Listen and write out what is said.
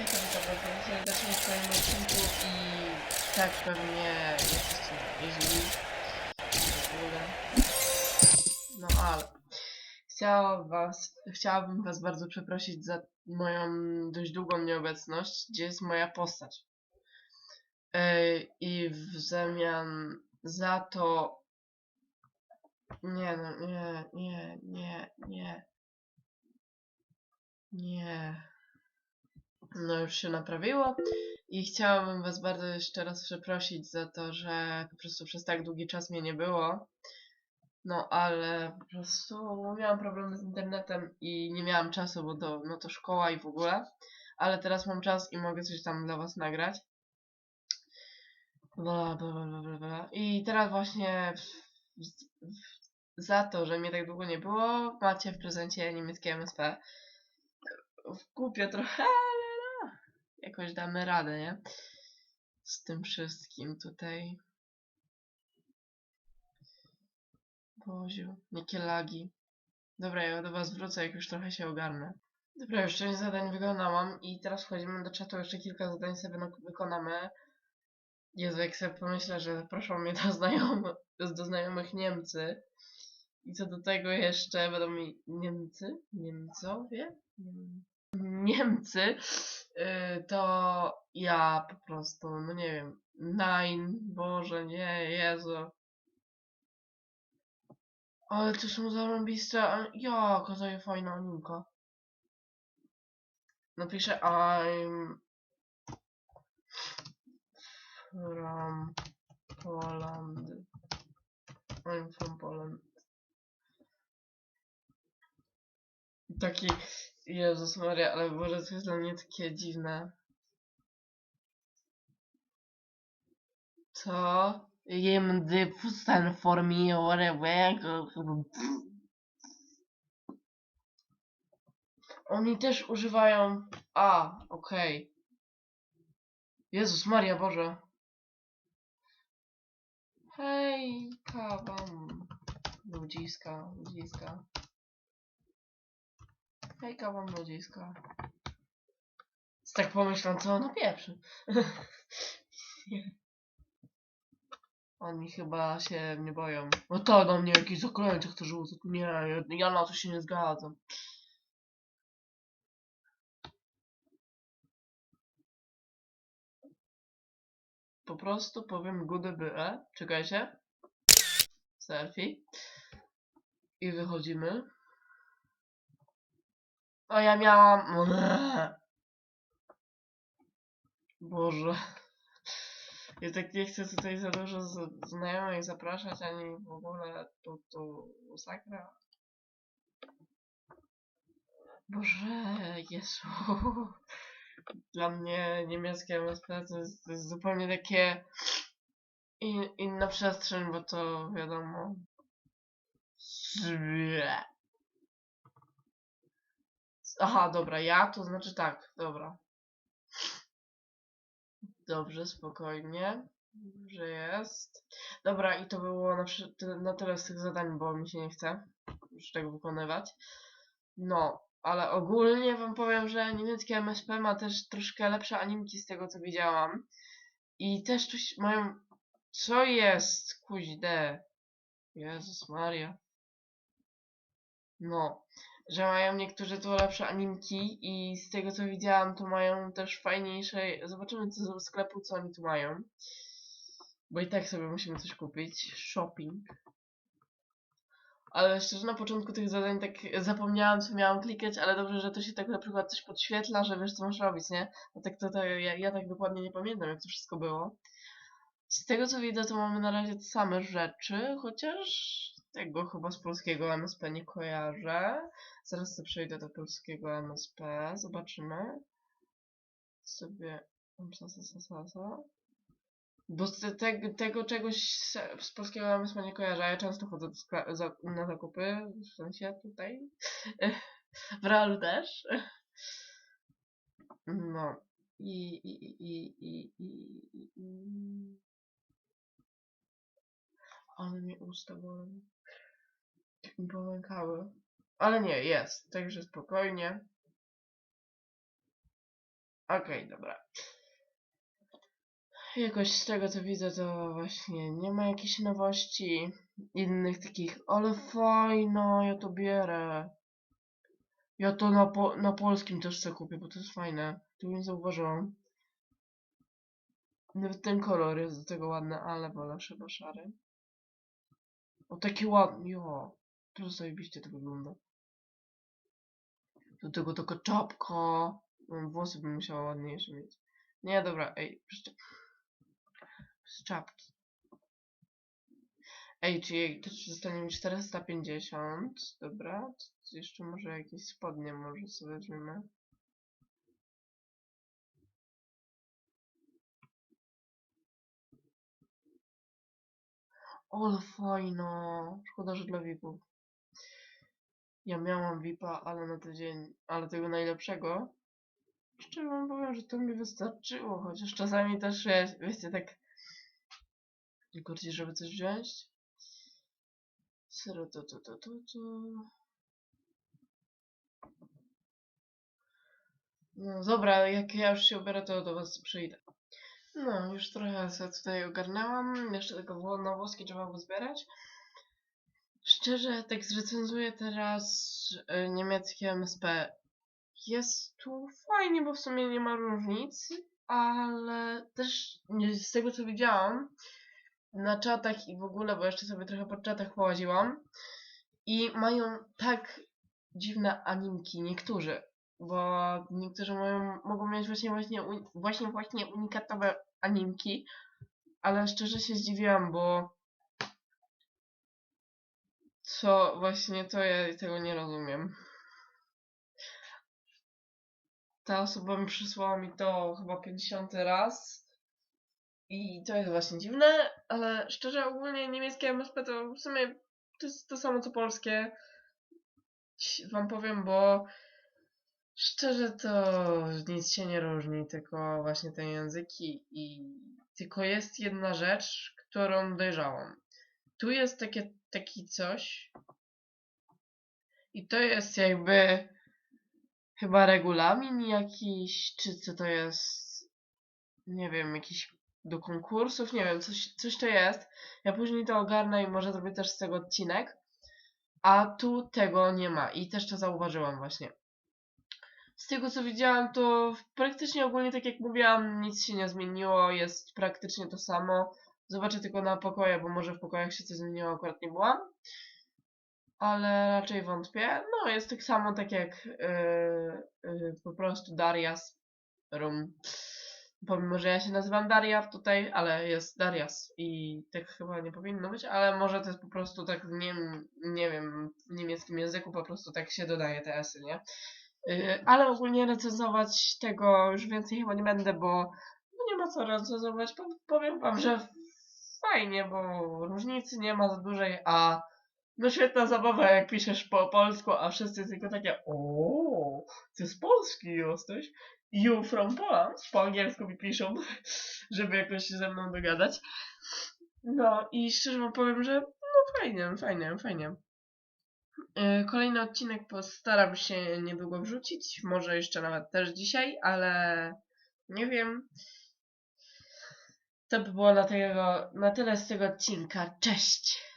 Witam bardzo serdecznie w kolejnym odcinku i tak pewnie jesteście źli w ogóle. No ale chciałam was, chciałabym was bardzo przeprosić za moją dość długą nieobecność, gdzie jest moja postać. Ej, I w zamian za to nie no, nie, nie, nie, nie. Nie. No już się naprawiło i chciałabym was bardzo jeszcze raz przeprosić za to, że po prostu przez tak długi czas mnie nie było. No ale po prostu miałam problemy z internetem i nie miałam czasu, bo to, no to szkoła i w ogóle. Ale teraz mam czas i mogę coś tam dla was nagrać. Bla, bla, bla, bla, bla. I teraz właśnie za to, że mnie tak długo nie było, macie w prezencie niemieckie MSP. W kupie trochę, jakoś damy radę, nie? Z tym wszystkim tutaj. Boziu, jakie. Dobra, ja do was wrócę, jak już trochę się ogarnę. Dobra, już część zadań wykonałam i teraz wchodzimy do czatu, jeszcze kilka zadań sobie wykonamy. Jezu, jak sobie pomyślę, że zaproszą mnie do, znajomych, do znajomych Niemcy. I co do tego jeszcze będą mi Niemcy, Niemcowie, Niem- Niemcy, yy, to ja po prostu, no nie wiem, nein, Boże, nie, Jezu. Ale to są zarąbiste, jaka to jest fajna animka. Napiszę I'm from Poland. I'm from Poland. Taki, Jezus Maria, ale Boże, to jest dla mnie takie dziwne. Co? Jem the fusten for me or. Oni też używają... A, okej. Jezus Maria, Boże. Hej, kawam. Ludziska, ludziska. Hej, kawam ludziska. Tak pomyślą, co ona. Nie. Oni chyba się nie boją. No to do mnie jakieś zaklęcia chce rzucać. Nie, ja, ja na to się nie zgadzam. Po prostu powiem GDBE. Czekajcie. Selfie. I wychodzimy. A ja miałam... Boże. Ja tak nie chcę tutaj za dużo znajomych zapraszać, ani w ogóle to, to masakra. Boże, Jezu. Dla mnie niemieckie MSP to jest, to jest zupełnie takie in, inna przestrzeń, bo to wiadomo. Zble. Aha, dobra, ja to znaczy tak, dobra. Dobrze, spokojnie. Że jest. Dobra, i to było na, na tyle z tych zadań, bo mi się nie chce już tego wykonywać. No, ale ogólnie wam powiem, że niemieckie MSP ma też troszkę lepsze animki z tego co widziałam. I też coś mają... Co jest? Kuźde. Jezus Maria. No, że mają niektórzy tu lepsze animki i z tego co widziałam, to mają też fajniejsze. Zobaczymy co z sklepu, co oni tu mają. Bo i tak sobie musimy coś kupić. Shopping. Ale szczerze na początku tych zadań tak zapomniałam, co miałam klikać, ale dobrze, że to się tak na przykład coś podświetla, że wiesz co masz robić, nie? Bo tak to, to ja, ja tak dokładnie nie pamiętam, jak to wszystko było. Z tego co widzę, to mamy na razie same rzeczy, chociaż tego chyba z polskiego MSP nie kojarzę. Zaraz sobie przejdę do polskiego MSP, zobaczymy. Sobie... Bo z te, te, tego czegoś z, polskiego MSP nie kojarzę, ja często chodzę za, na zakupy, w sensie tutaj. W realu też. No. I, i, i, i, i, i, i. Ale mi usta. Mi pomękały. Ale nie, jest. Także spokojnie. Okej, dobra. Jakoś z tego co widzę, to właśnie nie ma jakichś nowości. Innych takich, ale fajno, ja to bierę. Ja to na, po, na polskim też chcę kupię, bo to jest fajne. Tu nie zauważyłam. Nawet ten kolor jest do tego ładny, ale wolę chyba szary. O, taki ładny, jo. To zajebiście to wygląda. Do tego taka czapka. Włosy bym musiała ładniejsze mieć. Nie, dobra, ej, przecież... Z czapki. Ej, czyli też zostanie mi 450. Dobra, jeszcze może jakieś spodnie może sobie weźmiemy. Ale fajno. Szkoda, że dla VIP-ów. Ja miałam VIP-a, ale na tydzień, ale tego najlepszego. Szczerze wam powiem, że to mi wystarczyło, chociaż czasami też, wie- wiecie, tak kurczę, żeby coś wziąć. Sero to to to to to. No dobra, jak ja już się ubiorę, to do was przyjdę. No, już trochę sobie tutaj ogarnęłam. Jeszcze tego na włoski trzeba było zbierać. Szczerze, tak zrecenzuję teraz y, niemieckie MSP. Jest tu fajnie, bo w sumie nie ma różnic, ale też z tego co widziałam na czatach i w ogóle, bo jeszcze sobie trochę po czatach połaziłam i mają tak dziwne animki, niektórzy, bo niektórzy mają, mogą mieć właśnie, właśnie, właśnie, właśnie unikatowe animki, ale szczerze się zdziwiłam, bo co właśnie to ja tego nie rozumiem. Ta osoba mi przysłała mi to chyba 50 raz. I to jest właśnie dziwne, ale szczerze ogólnie niemieckie MSP to w sumie to jest to samo co polskie. Wam powiem, bo szczerze to nic się nie różni, tylko właśnie te języki i tylko jest jedna rzecz, którą dojrzałam. Tu jest takie, taki coś i to jest jakby chyba regulamin jakiś, czy co to jest, nie wiem, jakiś do konkursów, nie wiem, coś, coś to jest. Ja później to ogarnę i może zrobię też z tego odcinek. A tu tego nie ma i też to zauważyłam właśnie. Z tego co widziałam, to praktycznie ogólnie tak jak mówiłam, nic się nie zmieniło, jest praktycznie to samo. Zobaczę tylko na pokoje, bo może w pokojach się coś zmieniło, akurat nie byłam. Ale raczej wątpię. No, jest tak samo, tak jak yy, yy, po prostu Darias Room. Pomimo, że ja się nazywam Daria tutaj, ale jest Darias i tak chyba nie powinno być, ale może to jest po prostu tak, nie, nie wiem, w niemieckim języku po prostu tak się dodaje te esy, nie? Yy, ale ogólnie recenzować tego już więcej chyba nie będę, bo no nie ma co recenzować. Po- Powiem wam, że fajnie, bo różnicy nie ma za dużej, a no świetna zabawa jak piszesz po polsku, a wszyscy tylko takie o, ty z Polski jesteś? You from Poland? Po angielsku mi piszą, żeby jakoś się ze mną dogadać. No i szczerze wam powiem, że no fajnie, fajnie, fajnie. Yy, Kolejny odcinek postaram się niedługo wrzucić, może jeszcze nawet też dzisiaj, ale nie wiem. To by było na, tego, na tyle z tego odcinka. Cześć!